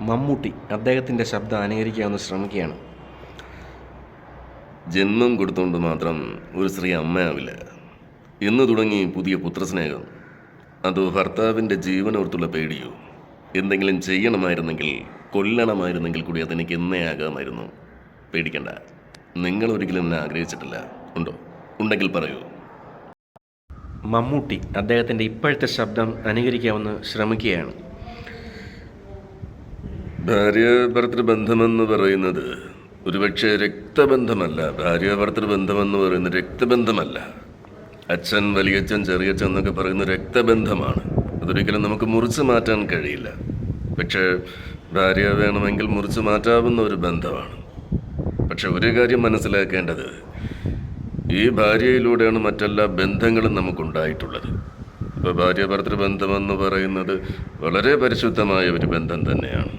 മമ്മൂട്ടി അദ്ദേഹത്തിന്റെ ശബ്ദം അനുകരിക്കാമെന്ന് ശ്രമിക്കുകയാണ്. ജന്മം കൊടുത്തുകൊണ്ട് മാത്രം ഒരു സ്ത്രീ അമ്മയാവില്ല. എന്ന് തുടങ്ങി പുതിയ പുത്രസ്നേഹം. അതോ ഭർത്താവിന്റെ ജീവനോർത്തുള്ള പേടിയോ? എന്തെങ്കിലും ചെയ്യണമായിരുന്നെങ്കിൽ കൊല്ലണമായിരുന്നെങ്കിൽ കൂടി അതെനിക്ക് എന്നേ ആകാമായിരുന്നു. പേടിക്കണ്ട. നിങ്ങൾ ഒരിക്കലും എന്നെ ആഗ്രഹിച്ചിട്ടില്ല. ഉണ്ടോ? ഉണ്ടെങ്കിൽ പറയൂ. മമ്മൂട്ടി അദ്ദേഹത്തിന്റെ ഇപ്പോഴത്തെ ശബ്ദം അനുകരിക്കാമെന്ന് ശ്രമിക്കുകയാണ്. ഭാര്യ ഭർത്തൃബന്ധമെന്ന് പറയുന്നത് ഒരുപക്ഷെ രക്തബന്ധമല്ല. ഭാര്യ ഭർത്തൃബന്ധമെന്ന് പറയുന്നത് രക്തബന്ധമല്ല. അച്ഛൻ വലിയച്ഛൻ ചെറിയച്ഛൻ എന്നൊക്കെ പറയുന്ന രക്തബന്ധമാണ്. അതൊരിക്കലും നമുക്ക് മുറിച്ച് മാറ്റാൻ കഴിയില്ല. പക്ഷേ ഭാര്യ വേണമെങ്കിൽ മുറിച്ച് മാറ്റാവുന്ന ഒരു ബന്ധമാണ്. പക്ഷെ ഒരു കാര്യം മനസ്സിലാക്കേണ്ടത് ഈ ഭാര്യയിലൂടെയാണ് മറ്റെല്ലാ ബന്ധങ്ങളും നമുക്കുണ്ടായിട്ടുള്ളത്. ഇപ്പോൾ ഭാര്യ ഭർത്തൃബന്ധമെന്ന് പറയുന്നത് വളരെ പരിശുദ്ധമായ ഒരു ബന്ധം തന്നെയാണ്.